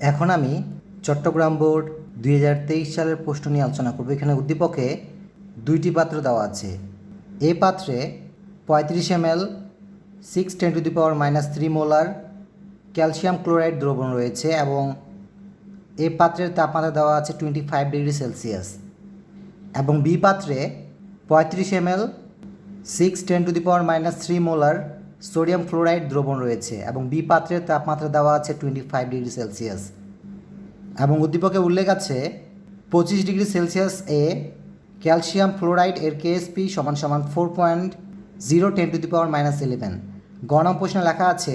এখন আমি চট্টগ্রাম বোর্ড দুই হাজার তেইশ সালের প্রশ্ন নিয়ে আলোচনা করব। এখানে উদ্দীপকে দুইটি পাত্র দেওয়া আছে। এ পাত্রে পঁয়ত্রিশ M L six ten to the power minus three molar calcium chloride দ্রবণ রয়েছে এবং এ পাত্রের তাপমাত্রা দেওয়া আছে টোয়েন্টি ফাইভ ডিগ্রি সেলসিয়াস এবং বি পাত্রে পঁয়ত্রিশ M L six ten to the power minus three molar sodium chloride দ্রবণ রয়েছে এবং বি পাত্রের তাপমাত্রা দেওয়া আছে টোয়েন্টি ফাইভ ডিগ্রি সেলসিয়াস এবং উদ্দীপকে উল্লেখ আছে পঁচিশ ডিগ্রি সেলসিয়াস এ ক্যালসিয়াম ফ্লোরাইড এর কেএসপি সমান সমান four point zero ten to the power minus eleven গণম প্রশ্নে লেখা আছে,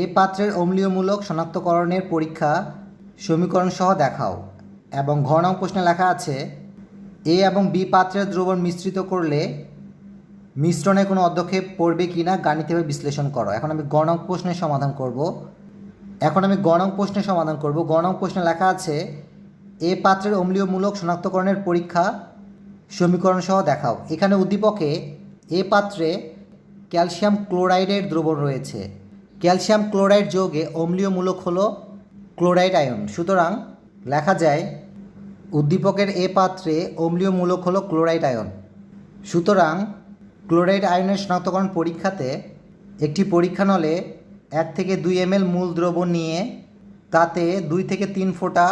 এ পাত্রের অম্লীয়মূলক শনাক্তকরণের পরীক্ষা সমীকরণ সহ দেখাও। এবং ঘ নং প্রশ্নে লেখা আছে, এ এবং বি পাত্রের দ্রবণ মিশ্রিত করলে মিশ্রণে কোনো অধ্যক্ষেপ পড়বে কি না গাণিতিকভাবে বিশ্লেষণ করো। এখন আমি গণক প্রশ্নের সমাধান করব। এখন আমি গণক প্রশ্নের সমাধান করব। গণক প্রশ্নে লেখা আছে, এ পাত্রের অম্লীয়মূলক শনাক্তকরণের পরীক্ষা সমীকরণ সহ দেখাও। এখানে উদ্দীপকে এ পাত্রে ক্যালসিয়াম ক্লোরাইডের দ্রবণ রয়েছে। ক্যালসিয়াম ক্লোরাইড যোগে অম্লীয়মূলক হলো ক্লোরাইড আয়ন। সুতরাং লেখা যায়, উদ্দীপকের এ পাত্রে অম্লীয় মূলক হলো ক্লোরাইড আয়ন। সুতরাং ক্লোরাইড আয়নের শনাক্তকরণ পরীক্ষাতে একটি পরীক্ষা নলে এক থেকে দুই এম মূল দ্রবণ নিয়ে তাতে দুই থেকে তিন ফোঁটা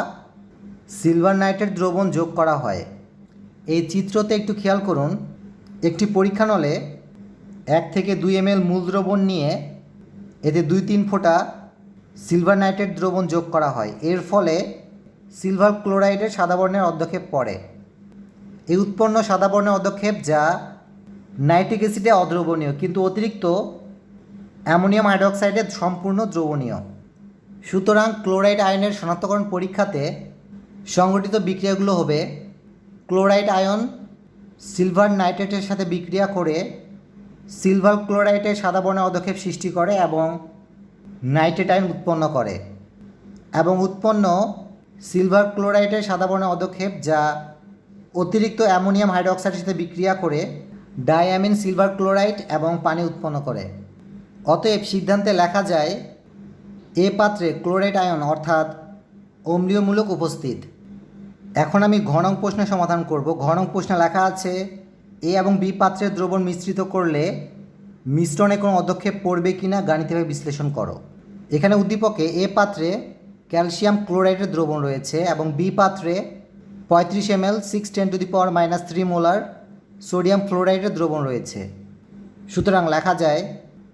সিলভার নাইট্রেট দ্রবণ যোগ করা হয়। এই চিত্রতে একটু খেয়াল করুন, একটি পরীক্ষা নলে এক থেকে দুই এম মূল দ্রবণ নিয়ে এতে দুই তিন ফোঁটা সিলভার নাইট্রেট দ্রবণ যোগ করা হয়। এর ফলে সিলভার ক্লোরাইডের সাদা বর্ণের পড়ে। এই উৎপন্ন সাদা বর্ণের অধ্যক্ষেপ যা নাইট্রিক অ্যাসিডে অদ্রবণীয়, কিন্তু অতিরিক্ত অ্যামোনিয়াম হাইড্রোক্সাইডে সম্পূর্ণ দ্রবণীয়। সুতরাং ক্লোরাইড আয়নের শনাক্তকরণ পরীক্ষাতে সংগঠিত বিক্রিয়াগুলো হবে ক্লোরাইড আয়ন, সিলভার নাইট্রেটের সাথে বিক্রিয়া করে সিলভার ক্লোরাইডের সাদা বর্ণের অধ্যক্ষেপ সৃষ্টি করে এবং নাইট্রেট আয়ন উৎপন্ন করে এবং উৎপন্ন সিলভার ক্লোরাইডের সাদা বর্ণের অধ্যক্ষেপ যা অতিরিক্ত অ্যামোনিয়াম হাইড্রোক্সাইডের সাথে বিক্রিয়া করে ডাইঅ্যামিন সিলভার ক্লোরাইড এবং পানি উৎপন্ন করে। অতএব সিদ্ধান্তে লেখা যায়, এ পাত্রে ক্লোরাইড আয়ন অর্থাৎ অম্লীয়মূলক উপস্থিত। এখন আমি ঘনং প্রশ্নের সমাধান করব। ঘনং প্রশ্নে লেখা আছে, এ এবং বি পাত্রের দ্রবণ মিশ্রিত করলে মিশ্রণে কোনো অধ্যক্ষেপ পড়বে কি না গাণিতিকভাবে বিশ্লেষণ করো। এখানে উদ্দীপকে এ পাত্রে ক্যালসিয়াম ক্লোরাইডের দ্রবণ রয়েছে এবং বি পাত্রে পঁয়ত্রিশ M L six ten to the power minus three molar sodium ফ্লোরাইডের দ্রবণ রয়েছে। সুতরাং লেখা যায়,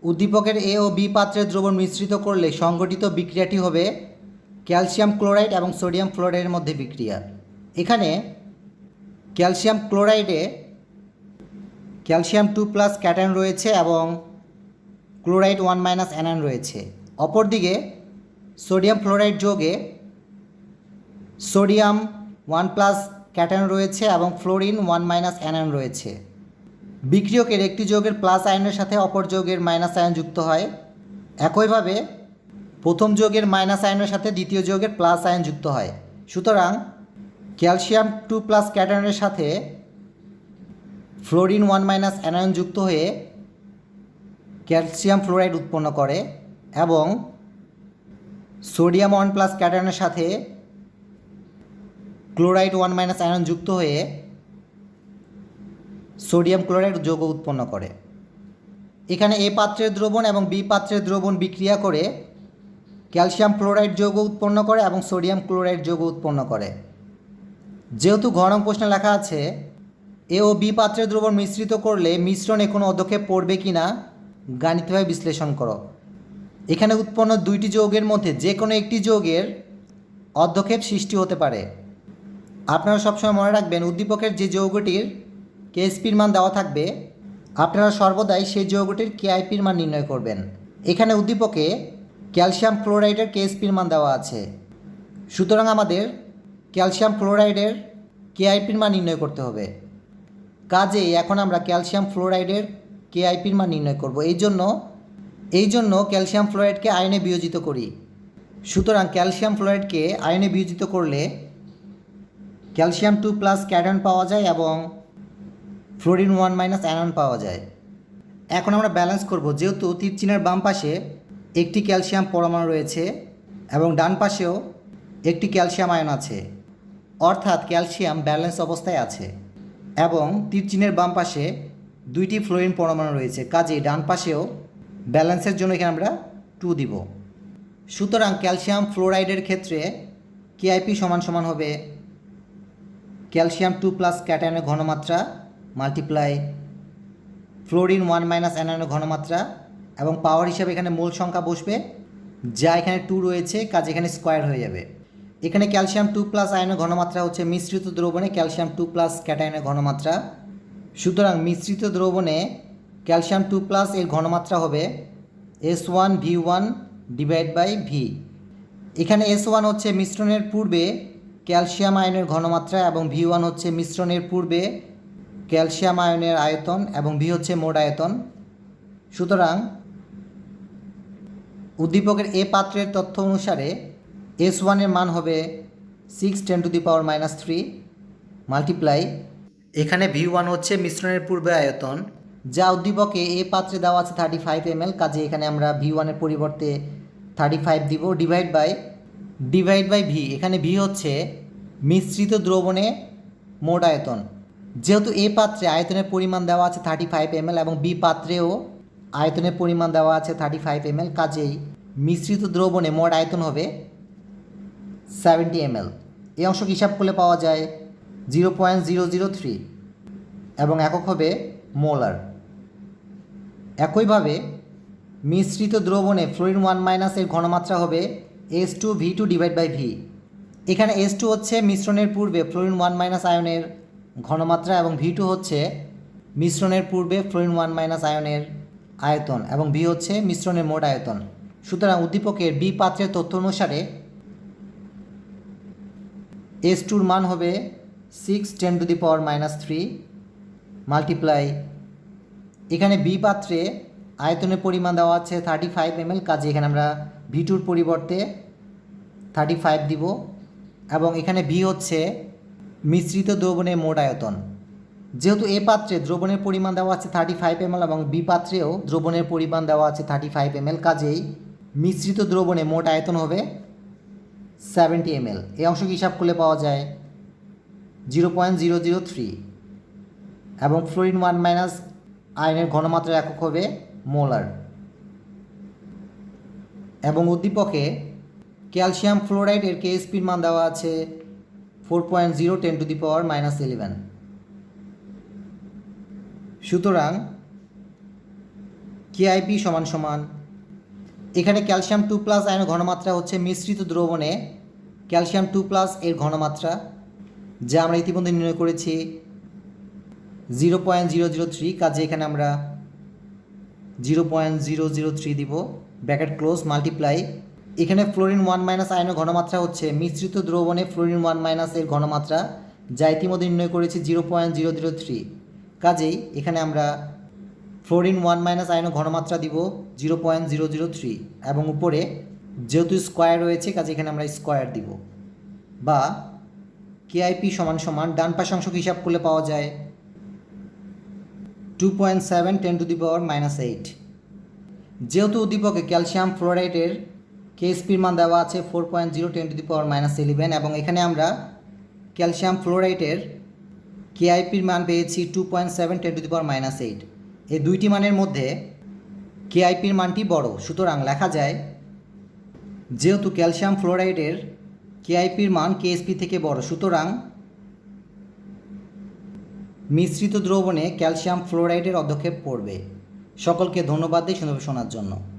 উদ্দীপকের এ ও বি পাত্রের দ্রবণ মিশ্রিত করলে সংগঠিত বিক্রিয়াটি হবে ক্যালসিয়াম ক্লোরাইড এবং সোডিয়াম ফ্লোরাইডের মধ্যে বিক্রিয়া। এখানে ক্যালসিয়াম ক্লোরাইডে ক্যালসিয়াম টু প্লাস ক্যাটায়ন রয়েছে এবং ক্লোরাইড ওয়ান মাইনাস অ্যানায়ন রয়েছে। অপরদিকে সোডিয়াম ফ্লোরাইড যোগে সোডিয়াম ওয়ান প্লাস ক্যাটায়ন রয়েছে এবং ফ্লোরিন ওয়ান মাইনাস অ্যানায়ন রয়েছে। বিক্রিয়কের একটি যৌগের প্লাস আয়নের সাথে অপর যৌগের মাইনাস আয়ন যুক্ত হয়। একইভাবে, প্রথম যৌগের মাইনাস আয়নের সাথে দ্বিতীয় যৌগের প্লাস আয়ন যুক্ত হয়। সুতরাং, ক্যালসিয়াম টু প্লাস ক্যাটায়নের সাথে ফ্লোরিন ওয়ান মাইনাস অ্যানায়ন যুক্ত হয়ে ক্যালসিয়াম ফ্লোরাইড উৎপন্ন করে এবং সোডিয়াম ওয়ান প্লাস ক্যাটায়নের সাথে ক্লোরাইড ওয়ান মাইনাস আয়ন যুক্ত হয়ে সোডিয়াম ক্লোরাইড যৌগ উৎপন্ন করে। এখানে এ পাত্রের দ্রবণ এবং বি পাত্রের দ্রবণ বিক্রিয়া করে ক্যালসিয়াম ফ্লোরাইড যৌগ উৎপন্ন করে এবং সোডিয়াম ক্লোরাইড যৌগ উৎপন্ন করে। যেহেতু ঘনং প্রশ্নে লেখা আছে, এ ও বি পাত্রের দ্রবণ মিশ্রিত করলে মিশ্রণে কোনো অধ্যক্ষেপ পড়বে কি না গাণিতিকভাবে বিশ্লেষণ করো। এখানে উৎপন্ন দুইটি যৌগের মধ্যে যে কোনো একটি যৌগের অধ্যক্ষেপ সৃষ্টি হতে পারে। আপনারা সবসময় মনে রাখবেন, উদ্দীপকের যে যৌগটির কেএসপির মান দেওয়া থাকবে, আপনারা সর্বদাই সেই যৌগটির কেআইপির মান নির্ণয় করবেন। এখানে উদ্দীপকে ক্যালসিয়াম ক্লোরাইডের কেএসপির মান দেওয়া আছে। সুতরাং আমাদের ক্যালসিয়াম ফ্লোরাইডের কেআইপির মান নির্ণয় করতে হবে। কাজেই এখন আমরা ক্যালসিয়াম ফ্লোরাইডের কেআইপির মান নির্ণয় করব। এই জন্য এই জন্য ক্যালসিয়াম ফ্লোরাইডকে আয়নে বিয়োজিত করি। সুতরাং ক্যালসিয়াম ফ্লোরাইডকে আয়নে বিয়োজিত করলে ক্যালসিয়াম টু প্লাস ক্যাটন পাওয়া যায় এবং ফ্লোরিন ওয়ান মাইনাস অ্যানন পাওয়া যায়। এখন আমরা ব্যালেন্স করব, যেহেতু তীর বাম পাশে একটি ক্যালসিয়াম পরমাণু রয়েছে এবং ডান পাশেও একটি ক্যালসিয়াম আয়ন আছে। অর্থাৎ ক্যালসিয়াম ব্যালেন্স অবস্থায় আছে এবং তীর চিহ্নের বাম পাশে দুইটি ফ্লোরিন পরমাণু রয়েছে। কাজেই ডান পাশেও ব্যালেন্সের জন্য এখানে আমরা টু দিব। সুতরাং ক্যালসিয়াম ফ্লোরাইডের ক্ষেত্রে কেআইপি সমান সমান হবে ক্যালসিয়াম টু প্লাস ক্যাটায়নের ঘনমাত্রা মাল্টিপ্লাই ফ্লোরিন ওয়ান মাইনাস অ্যানায়নের ঘনমাত্রা এবং পাওয়ার হিসাবে এখানে মূল সংখ্যা বসবে, যা এখানে টু রয়েছে, কাজ এখানে স্কোয়ার হয়ে যাবে। এখানে ক্যালসিয়াম টু প্লাস আয়নের ঘনমাত্রা হচ্ছে মিশ্রিত দ্রবণে ক্যালসিয়াম টু প্লাস ক্যাটায়নের ঘনমাত্রা। সুতরাং মিশ্রিত দ্রবণে ক্যালসিয়াম টু প্লাস এর ঘনমাত্রা হবে S one V one divide by V এখানে এস ওয়ান হচ্ছে মিশ্রণের পূর্বে ক্যালসিয়াম আয়নের ঘনমাত্রা এবং ভি ওয়ান হচ্ছে মিশ্রণের পূর্বে ক্যালসিয়াম আয়নের আয়তন এবং ভি হচ্ছে মোট আয়তন। সুতরাং উদ্দীপকের এ পাত্রের তথ্য অনুসারে এস ওয়ানের মান হবে six ten to the power minus three multiply. এখানে ভি ওয়ান হচ্ছে মিশ্রণের পূর্বে আয়তন, যা উদ্দীপকে এ পাত্রে দেওয়া আছে থার্টি ফাইভ এম কাজে এখানে আমরা ভি ওয়ানের পরিবর্তে থার্টি ফাইভ দিব divide by divide by V এখানে ভি হচ্ছে মিশ্রিত দ্রবণে মোট আয়তন। যেহেতু এ পাত্রে আয়তনের পরিমাণ দেওয়া আছে থার্টি ফাইভ এম এবং বি পাত্রেও আয়তনের পরিমাণ দেওয়া আছে থার্টি ফাইভ এম কাজেই মিশ্রিত দ্রবণে মোট আয়তন হবে সেভেন্টি এম এই অংশকে হিসাব করলে পাওয়া যায় zero point zero zero three এবং একক হবে মোলার। একইভাবে মিশ্রিত দ্রবণে ফ্লোরিন ওয়ান মাইনাসের ঘনমাত্রা হবে S two V two divide by V এখানে এস টু হচ্ছে মিশ্রণের পূর্বে ফ্লোরিন ওয়ান মাইনাস আয়নের ঘনমাত্রা এবং ভি টু হচ্ছে মিশ্রণের পূর্বে ফ্লোরিন ওয়ান মাইনাস আয়নের আয়তন এবং ভি হচ্ছে মিশ্রণের মোট আয়তন। সুতরাং উদ্দীপকের বি পাত্রের তথ্য অনুসারে এস টুর মান হবে six ten to the power minus three multiply এখানে বি পাত্রে আয়তনের পরিমাণ দেওয়া আছে থার্টি ফাইভ এম এল কাজে এখানে আমরা ভি টুর পরিবর্তে থার্টি ফাইভ দিব। এবং এখানে ভি হচ্ছে মিশ্রিত দ্রবণের মোট আয়তন। যেহেতু এ পাত্রে দ্রবণের পরিমাণ দেওয়া আছে থার্টি ফাইভ এম এবং বি পাত্রেও দ্রবণের পরিমাণ দেওয়া আছে থার্টি ফাইভ এম কাজেই মিশ্রিত দ্রবণে মোট আয়তন হবে সেভেন্টি এম এল এই অংশকে হিসাব করলে পাওয়া যায়? Zero point zero zero three এবং ফ্লোরিন ওয়ান মাইনাস আয়নের ঘনমাত্রার একক হবে মোলার। এবং উদ্দীপকে ক্যালসিয়াম ফ্লোরাইড এর কেএসপির মান দেওয়া আছে four point zero ten to the power minus eleven. সুতরাং কেআইপি সমান সমান। এখানে ক্যালসিয়াম টু প্লাস আয়নের ঘনমাত্রা হচ্ছে মিশ্রিত দ্রবণে ক্যালসিয়াম টু প্লাস এর ঘনমাত্রা, যা আমরা ইতিমধ্যে নির্ণয় করেছি। Zero point zero zero three, কাজে এখানে আমরা zero point zero zero three দিব, ব্র্যাকেট ক্লোজ, মাল্টিপ্লাই। এখানে ফ্লোরিন ওয়ান মাইনাস আয়নের ঘনমাত্রা হচ্ছে মিশ্রিত দ্রবণে ফ্লোরিন ওয়ান মাইনাস এর ঘনমাত্রা, যা ইতিমধ্যে নির্ণয় করেছি zero point zero zero three. কাজেই এখানে আমরা ফ্লোরিন ওয়ান মাইনাস আয়নের ঘনমাত্রা দিব zero point zero zero three এবং উপরে যেহেতু স্কোয়ার রয়েছে, কাজে এখানে আমরা স্কোয়ার দিব। বা কেআইপি সমান সমান, ডান পাশ অংশকে হিসাব করলে পাওয়া যায় two point seven ten to the power minus eight যেহেতু উদ্দীপকে ক্যালসিয়াম ফ্লোরাইডের কেএসপির মান দেওয়া আছে four point zero ten to the power minus eleven এবং এখানে আমরা ক্যালসিয়াম ফ্লোরাইডের কেআইপির মান পেয়েছি two point seven ten to the power minus eight এই দুইটি মানের মধ্যে কেআইপির মানটি বড়, সুতরাং লেখা যায়, যেহেতু ক্যালসিয়াম ফ্লোরাইডের কেআইপির মান কেএসপি থেকে বড়, সুতরাং মিশ্রিত দ্রবণে ক্যালসিয়াম ফ্লোরাইডের অধ্যক্ষেপ পড়বে সকলকে ধন্যবাদ দিই শোনার জন্য।